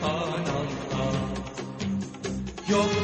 subhanallah Yok